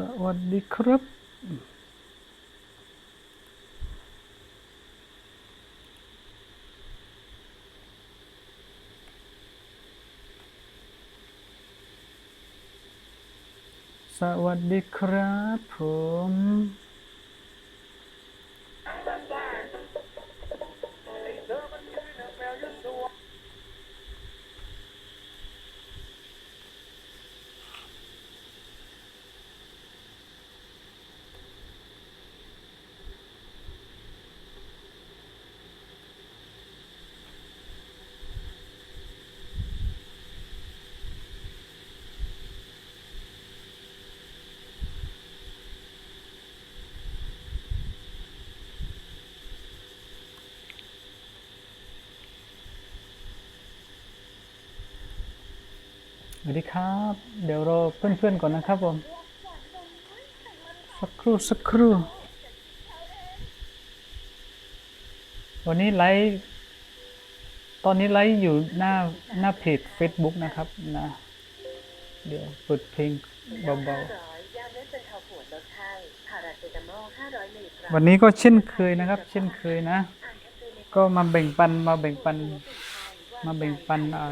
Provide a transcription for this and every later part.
สวัสดีครับ สวัสดีครับผม สวัสดีครับ เดี๋ยวรอเพื่อนๆก่อนนะครับผมสักครู่สักครู่วันนี้ไลฟ์ตอนนี้ไลฟ์อยู่หน้าหน้าเพจ Facebook นะครับนะเดี๋ยวเปิดเพลงเบาร้อยยาเม็ดบรรเทาปวดลดไข้พาราเซตามอล500มิลลิกรัๆมวันนี้ก็เช่นเคยนะครับ เช่นเคยนะอ่านแคปซูลในก็มาแบ่งปันมาแบ่งปันมาแบ่งปันอ่า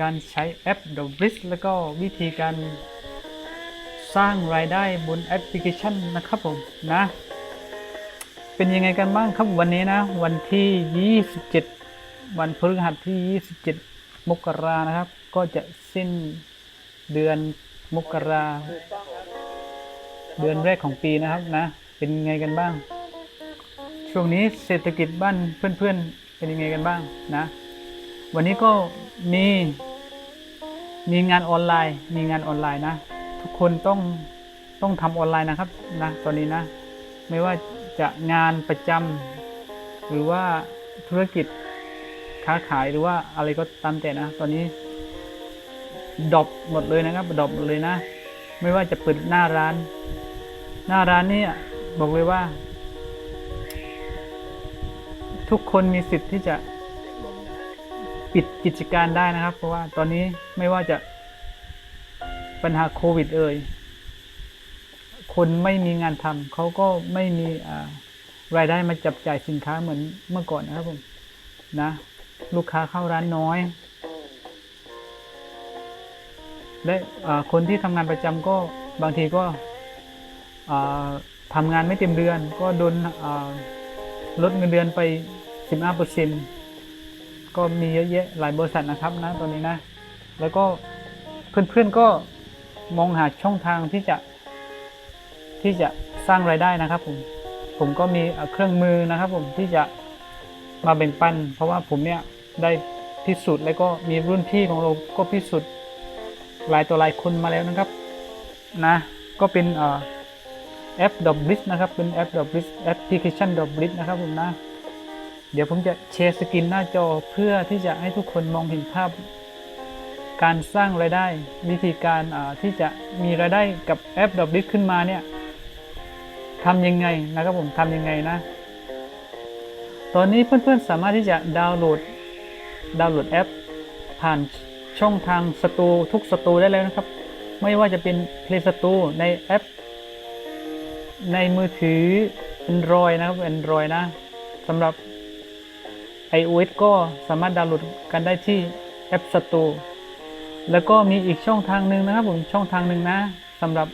การใช้แอป The b r i s แล้วก็วิธีการสร้างรายได้บนแอปพลิเคชันนะครับผมนะ เป็นยังไงกันบ้างครับวันนี้นะ วันที่ 27 วันพฤหัสที่ 27 มกรานะครับ ก็จะสิ้นเดือนมกราเดือนแรกของปีนะครับนะ เป็นยังไงกันบ้าง ช่วงนี้เศรษฐกิจบ้านเพื่อนๆ เป็นยังไงกันบ้างนะ วันนี้ก็มีมีงานออนไลน์ มีงานออนไลน์นะ ทุกคนต้องต้องทำออนไลน์นะครับนะตอนนี้นะ ไม่ว่าจะงานประจำหรือว่าธุรกิจค้าขายหรือว่าอะไรก็ตามแต่นะ ตอนนี้ดรอปหมดเลยนะครับดรอปหมดเลยนะ ไม่ว่าจะเปิดหน้าร้าน หน้าร้านนี่บอกเลยว่า ทุกคนมีสิทธิ์ที่จะ ปิดกิจการได้นะครับ เพราะว่าตอนนี้ไม่ว่าจะปัญหาโควิด เอ่ยคนไม่มีงานทำเขาก็ไม่มีรายได้มาจับจ่ายสินค้าเหมือนเมื่อก่อนนะครับผมนะ ลูกค้าเข้าร้านน้อย และอ่าคนที่ทำงานประจำก็บางทีก็อ่าทำงานไม่เต็มเดือน ก็โดนลดเงินเดือนไป 15% ก็มีเยอะแยะหลายบริษัทนะครับนะตอนนี้นะ แล้วก็เพื่อนๆก็มองหาช่องทางที่จะที่จะสร้างรายได้นะครับผมผมก็มีเครื่องมือนะครับ ผมที่จะมาแบ่งปัน เพราะว่าผมเนี่ยได้พิสูจน์แล้วก็มีรุ่นพี่ของเราก็พิสูจน์หลายตัวหลายคนมาแล้วนะครับนะก็เป็นแอปดอ b บลิสนะครับเป็นแอปดอ b บลิสแอปพลิเคชันดอ b บลิสนะครับผมนะ เดี๋ยวผมจะแชร์สกรีนหน้าจอเพื่อที่จะให้ทุกคนมองเห็นภาพ การสร้างรายได้ วิธีการที่จะมีรายได้กับแอปดอ b บลิสขึ้นมาเนี่ยทำยังไงนะครับผมทำยังไงนะ ตอนนี้เพื่อนๆสามารถที่จะดาวน์โหลดดาวน์โหลดแอป ผ่านช่องทางสตูทุกสตูได้แล้วนะครับ ไม่ว่าจะเป็น Play Store ในแอป ในมือถือ Android นะครับ Android นะสำหรับ iOS ก็สามารถดาวน์โหลดกันได้ที่ App Store แล้วก็มีอีกช่องทางหนึ่งนะครับผมช่องทางหนึ่งนะสำหรับ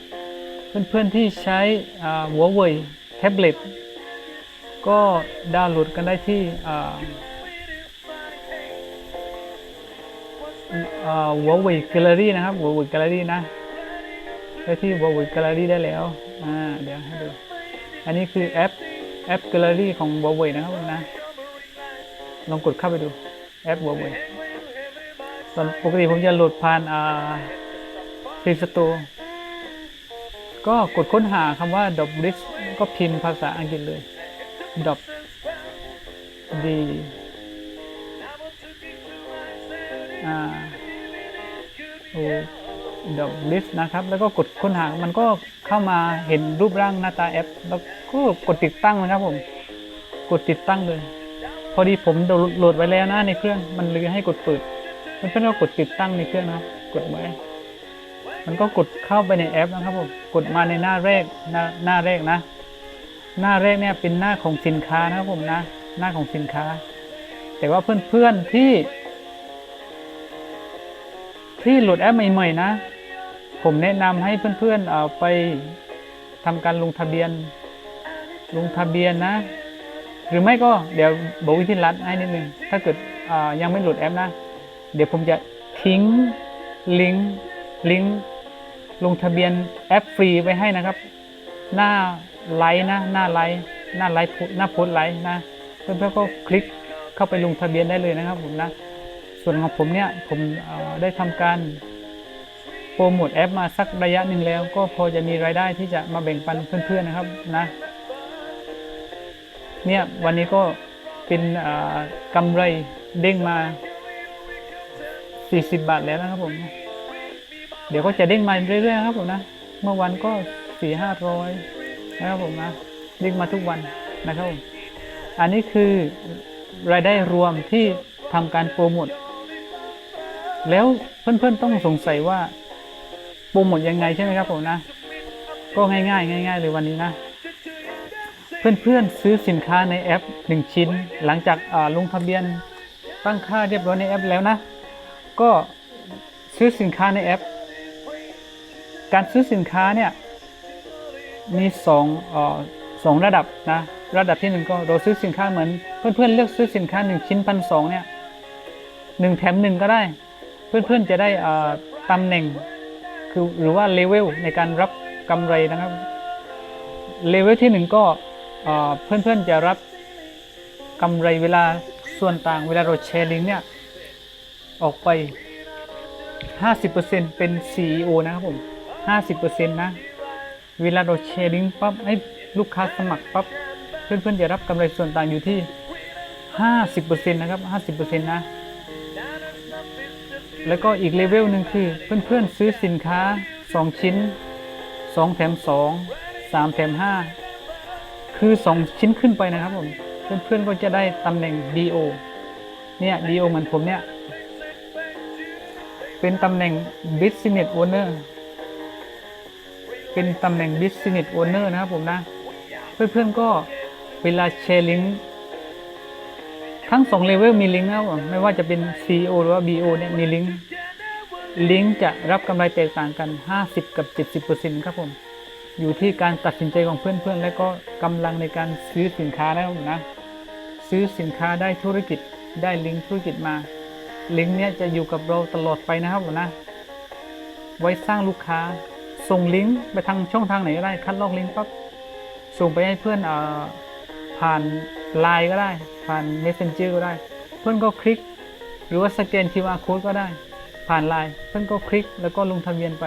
เพื่อนๆที่ใช้อ่า Huawei Tablet ก็ดาวน์โหลดกันได้ที่อ่าอ่า Huawei Gallery นะครับ Huawei Gallery นะได้ที่ Huawei Gallery ได้แล้วอ่าเดี๋ยวให้ดูอันนี้คือแอปแอป Gallery ของ Huawei นะครับผมนะ ลองกดเข้าไปดูแอป Huawei ตอนปกติผมจะโหลดผ่านอ่า Play Store ก็กดค้นหาคำว่า d o b l i s ก็พิมพ์ภาษาอังกฤษเลย d o b d อ่าโอ้ดอกลิสนะครับ แล้วก็กดค้นหา มันก็เข้ามาเห็นรูปร่างหน้าตาแอป แล้วก็กดติดตั้งนะครับผม กดติดตั้งเลย อดีผมโหลดไว้แล้วนะในเครื่องมันเลยให้กดเปิดเพื่อนก็กดติดตั้งในเครื่องนะครับ กดไว้มันก็กดเข้าไปในแอปนะครับผมกดมาในหน้าแรกหน้าหน้าแรกนะ หน้าแรกเนี่ยเป็นหน้าของสินค้านะครับผมนะ หน้าของสินค้า แต่ว่าเพื่อนๆที่ ที่โหลดแอปใหม่ๆนะ ผมแนะนำให้เพื่อนๆเอาไปทำการลงทะเบียน ลงทะเบียนนะ หรือไม่ก็เดี๋ยวบอกวิธีรัดให้นิดนึง ถ้าเกิดยังไม่โหลดแอปนะ เดี๋ยวผมจะทิ้งลิงก์ลิงก์ลงทะเบียนแอปฟรีไว้ให้นะครับ หน้าไลน์นะ หน้าไลน์หน้าไลฟ์หน้าโพสไลน์นะ เพื่อนๆก็คลิกเข้าไปลงทะเบียนได้เลยนะครับผมนะ ส่วนของผมเนี่ยผมได้ทำการโปรโมทแอปมาสักระยะหนึ่งแล้ว ก็พอจะมีรายได้ที่จะมาแบ่งปันเพื่อนๆนะครับนะ เนี่ยวันนี้ก็เป็นกำไรเด้งมา 40 บาทแล้วนะครับผม เดี๋ยวก็จะเด้งมาเรื่อยๆครับผมนะ เมื่อวันก็4 5 0 0นะครับผมนะเด้งมาทุกวันนะครับผม อันนี้คือรายได้รวมที่ทำการโปรโมทแล้วเพื่อนๆต้องสงสัยว่าโปรโมทยังไงใช่ไหมครับผมนะ ก็ง่ายๆ ง่าย ๆ เลยวันนี้นะ เพื่อนๆซื้อสินค้าในแอป 1 ชิ้น หลังจากลงทะเบียนตั้งค่าเรียบร้อยในแอปแล้วนะ ก็ซื้อสินค้าในแอป การซื้อสินค้าเนี่ยมีสองอสองระดับนะระดับที่หนึ่งก็เราซื้อสินค้าเหมือนเพื่อนๆเลือกซื้อสินค้าหนึ่งชิ้นพันสองเนี่ยหนึ่งแถมหนึ่งก็ได้ เพื่อนๆจะได้ตำแหน่งคือหรือว่าเลเวลในการรับกำไรนะครับเลเวลที่หนึ่งก็ เพื่อนๆจะรับกำไรเวลาส่วนต่างเวลาเราแชร์ลิงก์เนี่ย ออกไป 50%เป็น CEO นะครับผม 50%นะ เวลาเราแชร์ลิงก์ปั๊บให้ลูกค้าสมัครปั๊บเพื่อนๆจะรับกำไรส่วนต่างอยู่ที่ 50%นะครับ 50%นะ แล้วก็อีกเลเวลหนึ่งคือ เพื่อนๆซื้อสินค้า 2 ชิ้น 2 แถม 2 3 แถม 5 คือ 2 ชิ้นขึ้นไปนะครับผม เพื่อนๆก็จะได้ตำแหน่ง DO เนี่ย DO เหมือนผมเนี่ย เป็นตำแหน่ง Business Owner เป็นตำแหน่ง Business Owner นะครับผมนะ เพื่อนๆก็เวลาแชร์ลิงก์ทั้งสองเลเวลมีลิงก์นะครับผมไม่ว่าจะเป็น CEO หรือว่า BO เนี่ยมีลิงก์ลิงก์จะรับกำไรแตกต่างกัน 50 กับ 70%ครับผม อยู่ที่การตัดสินใจของเพื่อนๆ และก็กำลังในการซื้อสินค้านะครับนะ ซื้อสินค้าได้ธุรกิจได้ลิงก์ธุรกิจมา ลิงก์เนี้ยจะอยู่กับเราตลอดไปนะครับผมนะ ไว้สร้างลูกค้า ส่งลิงก์ไปทางช่องทางไหนก็ได้ คัดลอกลิงก์ปั๊บ ส่งไปให้เพื่อนเอ่อผ่านไลน์ก็ได้ ผ่าน Messenger ก็ได้ เพื่อนก็คลิก หรือว่าสแกน QR code ก็ได้ ผ่านไลน์ เพื่อนก็คลิกแล้วก็ลงทะเบียนไป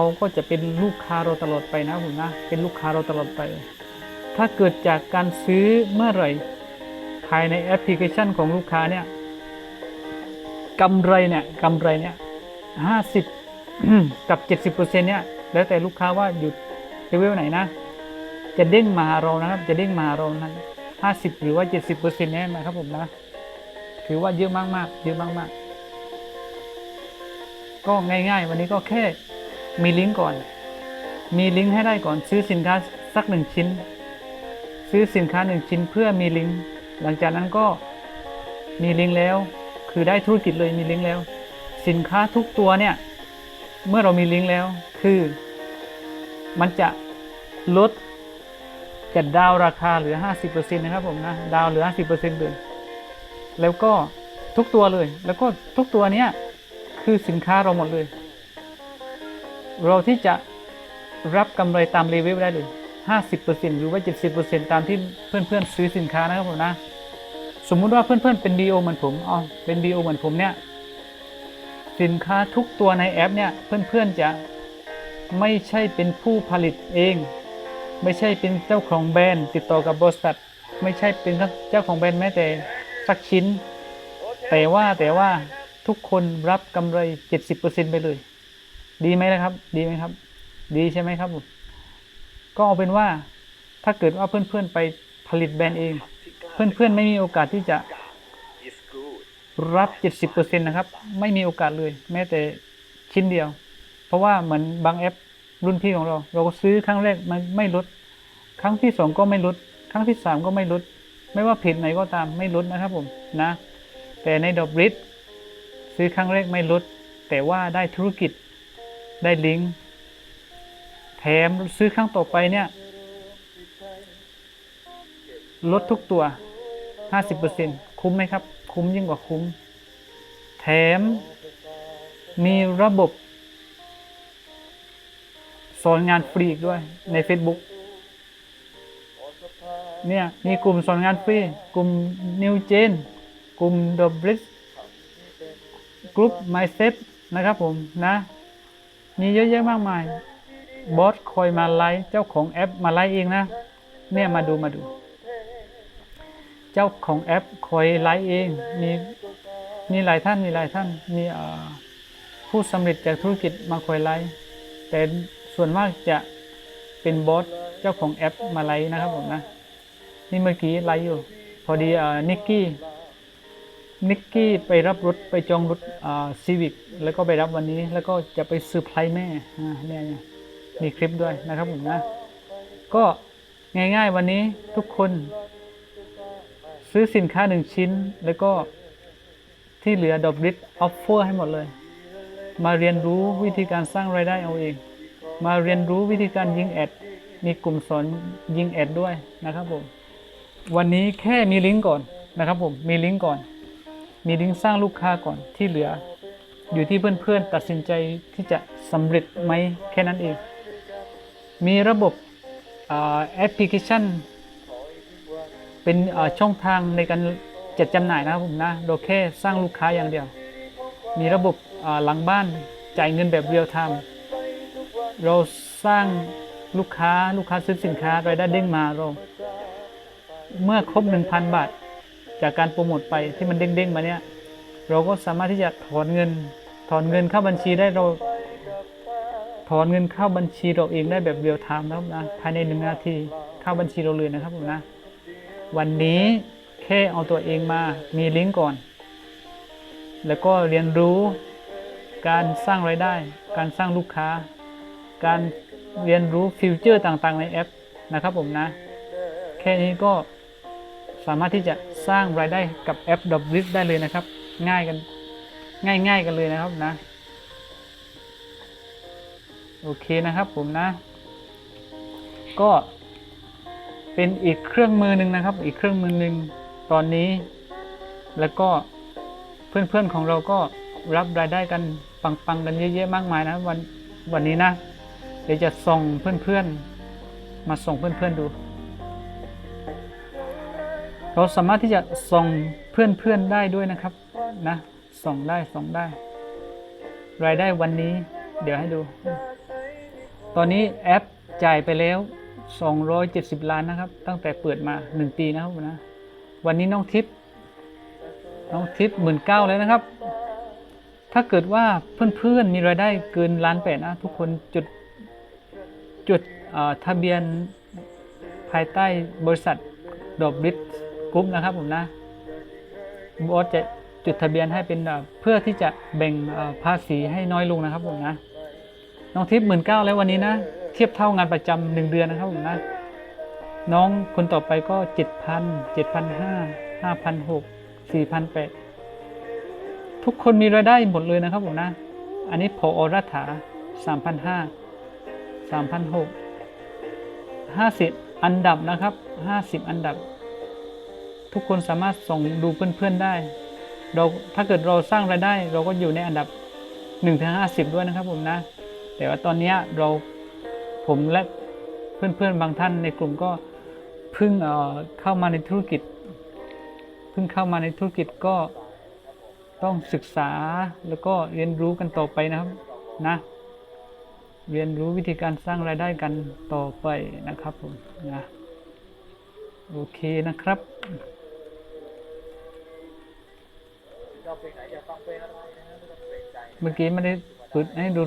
เขาก็จะเป็นลูกค้าเราตลอดไปนะครับผมนะ เป็นลูกค้าเราตลอดไป ถ้าเกิดจากการซื้อเมื่อไหร่ ภายในแอปพลิเคชันของลูกค้าเนี่ยกำไรเนี่ยกำไรเนี่ยห้าสิบกับเจ็ดสิบเปอร์เซ็นเนี่ยแล้วแต่ลูกค้าว่าอยู่เลเวลไหนนะ จะเด้งมาเรานะครับ จะเด้งมาเรานั้นห้าสิบหรือว่าเจ็ดสิบเปอร์เซ็นต์เนี่ยนะครับผมนะ ถือว่าเยอะมากๆ เยอะมากๆ ก็ง่าย ๆ วันนี้ก็แค่ มีลิงก์ก่อน มีลิงก์ให้ได้ก่อนซื้อสินค้าสักหนึ่งชิ้น ซื้อสินค้าหนึ่งชิ้นเพื่อมีลิงก์ หลังจากนั้นก็มีลิงก์แล้ว คือได้ธุรกิจเลยมีลิงก์แล้ว สินค้าทุกตัวเนี่ย เมื่อเรามีลิงก์แล้ว คือ มันจะลดจะดาวราคาเหลือ 50%นะครับผมนะ ดาวเหลือ 50%เลยแล้วก็ทุกตัวเลย แล้วก็ทุกตัวเนี้ยคือสินค้าเราหมดเลย เราที่จะรับกำไรตามเลเวได้เลย50%หรือว่า 70%ตามที่เพื่อนๆซื้อสินค้านะครับผมนะ สมมุติว่าเพื่อนๆเป็น BO เหมือนผมอ๋อเป็น BO เหมือนผมเนี่ย สินค้าทุกตัวในแอปเนี่ยเพื่อนๆจะไม่ใช่เป็นผู้ผลิตเอง ไม่ใช่เป็นเจ้าของแบรนด์ติดต่อกับบริษัทไม่ใช่เป็นเจ้าของแบรนด์แม้แต่สักชิ้น แต่ว่าแต่ว่าทุกคนรับกำไร 70%ไปเลย ดีไหมนะครับ ดีไหมครับ ดีใช่ไหมครับผมก็เอาเป็นว่าถ้าเกิดว่าเพื่อนๆไปผลิตแบรนด์เอง เพื่อนๆไม่มีโอกาสที่จะรับ 70%นะครับ ไม่มีโอกาสเลย แม้แต่ชิ้นเดียว เพราะว่าเหมือนบางแอปรุ่นพี่ของเรา เราก็ซื้อครั้งแรกมันไม่ลด ครั้งที่สองก็ไม่ลด ครั้งที่สามก็ไม่ลด ไม่ว่าเพจไหนก็ตามไม่ลดนะครับผมนะ แต่ในดอบริดซื้อครั้งแรกไม่ลด แต่ว่าได้ธุรกิจ ได้ลิงก์แถมซื้อครั้งต่อไปเนี่ย ลดทุกตัว 50%คุ้มไหมครับ คุ้มยิ่งกว่าคุ้ม แถมมีระบบสอนงานฟรีด้วยใน Facebook เนี่ย มีกลุ่มสอนงานฟรี กลุ่ม New Gen กลุ่ม The Bridge กลุ่ม Mindset นะครับผมนะ มีเยอะแยะมากมาย บอสคอยมาไลฟ์เจ้าของแอปมาไลฟ์เองนะ เนี่ยมาดูมาดู เจ้าของแอปคอยไลฟ์เอง มีมีหลายท่านมีหลายท่าน มีผู้สำเร็จจากธุรกิจมาคอยไลฟ์แต่ส่วนมากจะเป็นบอสเจ้าของแอปมาไลฟ์นะครับผมนะ นี่เมื่อกี้ไลฟ์อยู่ พอดีอนิกกี้ นิกกี้ไปรับรถไปจองรถซีวิกแล้วก็ไปรับวันนี้ แล้วก็จะไปซื้อไพรแม่อ่าเนี่ยเนี่ยมีคลิปด้วยนะครับผมนะ ก็ง่ายๆวันนี้ทุกคน ซื้อสินค้าหนึ่งชิ้น แล้วก็ที่เหลือดอกริดออฟเฟอร์ให้หมดเลย มาเรียนรู้วิธีการสร้างรายได้เอาเอง มาเรียนรู้วิธีการยิงแอด มีกลุ่มสอนยิงแอดด้วยนะครับผม วันนี้แค่มีลิงก์ก่อนนะครับผม มีลิงก์ก่อน มีลิงก์สร้างลูกค้าก่อนที่เหลือ อยู่ที่เพื่อนๆตัดสินใจที่จะสำเร็จไหมแค่นั้นเอง มีระบบอแอปพลิเคชัน เป็นช่องทางในการจัดจำหน่ายนะครับผมนะเราแค่สร้างลูกค้าอย่างเดียว มีระบบหลังบ้านจ่ายเงินแบบเรียลไทม์เราสร้างลูกค้าลูกค้าซื้อสินค้ารายได้เด้งมาเรา เมื่อครบ 1,000 บาท จากการโปรโมทไปที่มันเด้งๆมาเนี่ย เราก็สามารถที่จะถอนเงิน ถอนเงินเข้าบัญชีได้เรา ถอนเงินเข้าบัญชีเราเองได้แบบเรียลไทม์นะครับนะภายในหนึ่งนาทีเข้าบัญชีเราเลยนะครับผมนะ วันนี้แค่เอาตัวเองมามีลิงก์ก่อน แล้วก็เรียนรู้การสร้างรายได้ การสร้างลูกค้า การเรียนรู้ฟิวเจอร์ต่างๆในแอปนะครับผมนะ แค่นี้ก็ สามารถที่จะสร้างรายได้กับแอป d o b l i s ได้เลยนะครับ ง่ายกันง่ายๆกันเลยนะครับนะ โอเคนะครับผมนะ ก็เป็นอีกเครื่องมือหนึ่งนะครับ อีกเครื่องมือหนึ่งตอนนี้ แล้วก็เพื่อนๆของเราก็รับรายได้กันปังๆกันเยอะๆมากมายนะวันวันนี้นะ เดี๋ยวจะส่งเพื่อนๆ มาส่งเพื่อนๆดู เราสามารถที่จะส่งเพื่อนๆได้ด้วยนะครับนะส่งได้ส่งได้ รายได้วันนี้ เดี๋ยวให้ดู ตอนนี้แอปจ่ายไปแล้ว 270 ล้านนะครับ ตั้งแต่เปิดมา 1 ปีนะครับนะ วันนี้น้องทิพย์น้องทิพย์หมื่นเก้าแล้วนะครับ ถ้าเกิดว่าเพื่อนๆมีรายได้เกินล้านแปดนะทุกคนจุดจุดทะเบียนภายใต้บริษัทดอบริส กรุ๊ปนะครับผมนะบอสจะจุดทะเบียนให้เป็นเอ่อเพื่อที่จะแบ่งภาษีให้น้อยลงนะครับผมนะ น้องทิพย์หมื่นเก้าแล้ววันนี้นะ เทียบเท่างานประจำหนึ่งเดือนนะครับผมนะ น้องคนต่อไปก็เจ็ดพันเจ็ดพันห้าห้าพันหกสี่พันแปดทุกคนมีรายได้หมดเลยนะครับผมนะ อันนี้พอรัฐาสามพันห้าสามพันหกห้าสิบอันดับนะครับห้าสิบอันดับ ทุกคนสามารถส่งดูเพื่อนๆได้ เราถ้าเกิดเราสร้างรายได้ เราก็อยู่ในอันดับ1นถึงห้ด้วยนะครับผมนะ แต่ว่าตอนนี้เราผมและเพื่อนๆบางท่านในกลุ่มก็เพิ่งเเข้ามาในธุรกิจ เพิ่งเข้ามาในธุรกิจก็ต้องศึกษาแล้วก็เรียนรู้กันต่อไปนะครับนะ เรียนรู้วิธีการสร้างรายได้กันต่อไปนะครับผมนะโอเคนะครับ เมื่อกี้ไม่ได้เปิดให้ดู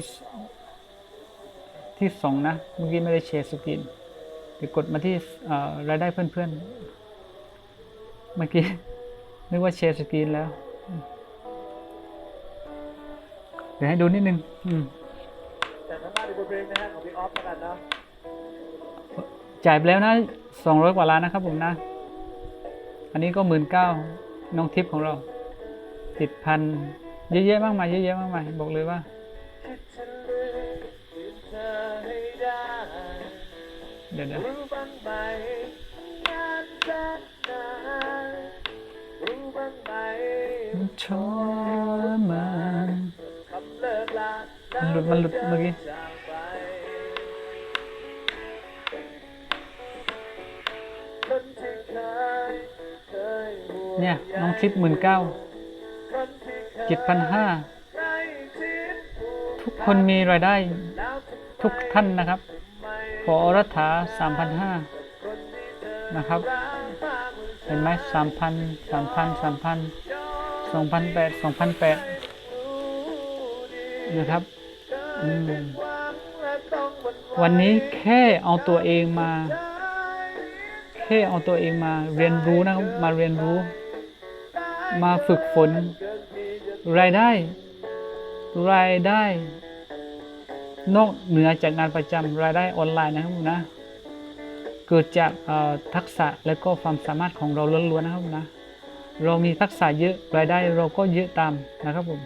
ที่สองนะ เมื่อกี้ไม่ได้แชร์สกรีนเดี๋ยวกดมาที่เอ่อรายได้เพื่อนๆ เมื่อกี้นึกว่าแชร์สกรีนแล้วอืมเดี๋ยวให้ดูนิดนึง อืมแต่ทางบ้านดูบนเพลงนะฮะของพี่ออฟแล้วกันเนาะจ่ายไปแล้วนะสองร้อยกว่าล้านนะครับผมนะ อันนี้ก็หมื่นเก้าน้องทิพย์ของเรา ติดพันเยอะแยะมากมายเยอะแยะมากมายบอกเลยว่าเดี๋ยวเดี๋ยวรู้บ้างไหมนานแสนนานรู้บ้างไหมทรมานมันหลุดมันหลุดเมื่อกี้เนี่ยน้องทิพย์หมื่นเก้า 7,500 ทุกคนมีรายได้ทุกท่านนะครับพอรัฐา3,500 นะครับ เห็นไหม3,000 3,000 3,000 2,800 2,800 นะครับวันนี้แค่เอาตัวเองมา แค่เอาตัวเองมาเรียนรู้นะครับ มาเรียนรู้ มาฝึกฝน รายได้ รายได้ นอกเหนือจากงานประจำรายได้ออนไลน์นะครับนะ เกิดจากทักษะและก็ความสามารถของเราล้วนๆนะครับนะเรามีทักษะเยอะรายได้เราก็เยอะตามนะครับผม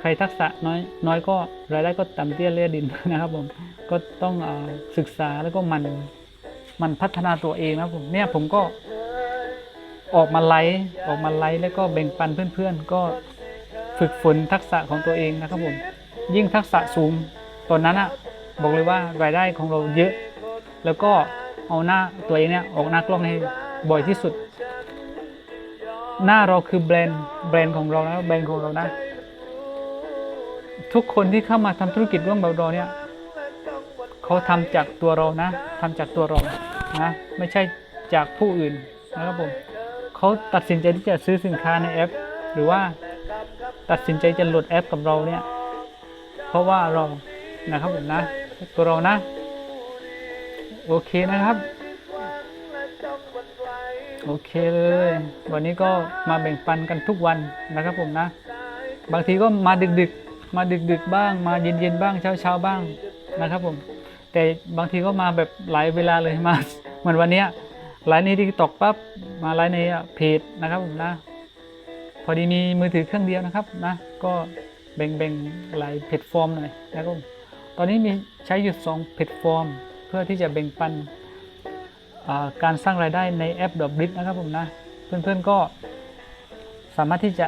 ใครทักษะน้อยน้อยก็รายได้ก็ต่ำเตี้ยเลี่ยดินนะครับผมก็ต้องอศึกษาแล้วก็มันมันพัฒนาตัวเองนะครับผมเนี่ยผมก็ออกมาไลฟ์ออกมาไลฟ์แล้วก็แบ่งปันเพื่อนๆ ก็ ฝึกฝนทักษะของตัวเองนะครับผมยิ่งทักษะสูงตอนนั้นอะบอกเลยว่ารายได้ของเราเยอะ แล้วก็เอาหน้าตัวเองเนี่ยออกหน้ากล้องให้บ่อยที่สุด หน้าเราคือแบรนด์แบรนด์ของเรานะแบรนด์ของเรานะ ทุกคนที่เข้ามาทำธุรกิจร่วมกับเราเนี่ยเขาทำจากตัวเรานะทำจากตัวเรานะไม่ใช่จากผู้อื่นนะครับผมเขาตัดสินใจที่จะซื้อสินค้าในแอป หรือว่า ตัดสินใจจะโหลดแอปกับเราเนี่ย เพราะว่าเรานะครับผมนะตัวเรานะ โอเคนะครับ โอเคเลย วันนี้ก็มาแบ่งปันกันทุกวันนะครับผมนะ บางทีก็มาดึกๆ มาดึกๆบ้าง มาเย็นๆบ้างเช้าๆบ้างนะครับผม แต่บางทีก็มาแบบหลายเวลาเลยมา เหมือนวันนี้ไลฟ์ในทิกตอกปั๊บมาไลฟ์ในเพจนะครับผมนะ พอดีมีมือถือเครื่องเดียวนะครับนะก็แบ่งๆหลายแพลตฟอร์มหน่อยนะครับผมตอนนี้มีใช้อยู่สองแพลตฟอร์ม เพื่อที่จะแบ่งปันการสร้างรายได้ในแอปดอกบิ t นะครับผมนะเพื่อนๆก็สามารถที่จะ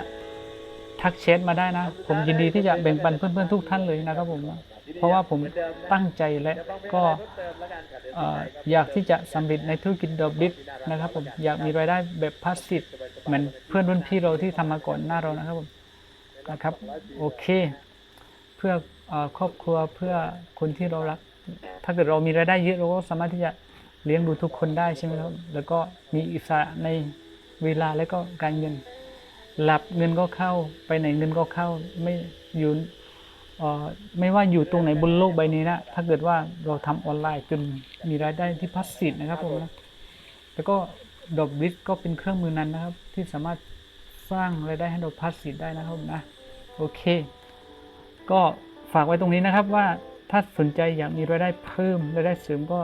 ทักแชทมาได้นะ ผมยินดีที่จะแบ่งปันเพื่อนๆทุกท่านเลยนะครับผมนะ เพราะว่าผมตั้งใจและก็อยากที่จะสำเร็จในธุรกิจดอกบิ t นะครับผมอยากมีรายได้แบบพาสซีฟเหมือนเพื่อนรุ่นพี่เราที่ทำมาก่อนหน้าเรานะครับผมนะครับโอเค เพื่อครอบครัวเพื่อคนที่เรารัก ถ้าเกิดเรามีรายได้เยอะเราก็สามารถที่จะเลี้ยงดูทุกคนได้ใช่ไหมครับ แล้วก็มีอิสระในเวลาและก็การเงิน หลับเงินก็เข้า ไปไหนเงินก็เข้า ไม่อยู่ ไม่ว่าอยู่ตรงไหนบนโลกใบนี้นะถ้าเกิดว่าเราทำออนไลน์จนมีรายได้ที่พัสซีฟนะครับผมนะแล้วก็ดอกบิสก็เป็นเครื่องมือนั้นนะครับ ที่สามารถสร้างรายได้ให้เราพัสซีฟได้นะครับผมนะโอเค ก็ฝากไว้ตรงนี้นะครับว่าถ้าสนใจอยากมีรายได้เพิ่มรายได้เสริมก็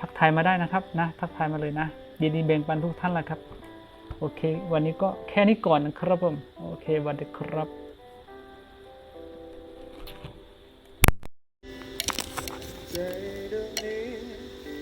ทักทายมาได้นะครับนะทักทายมาเลยนะยินดีแบ่งปันทุกท่านละครับ โอเค วันนี้ก็แค่นี้ก่อนนะครับผม โอเควัสดีครับ ใจดวง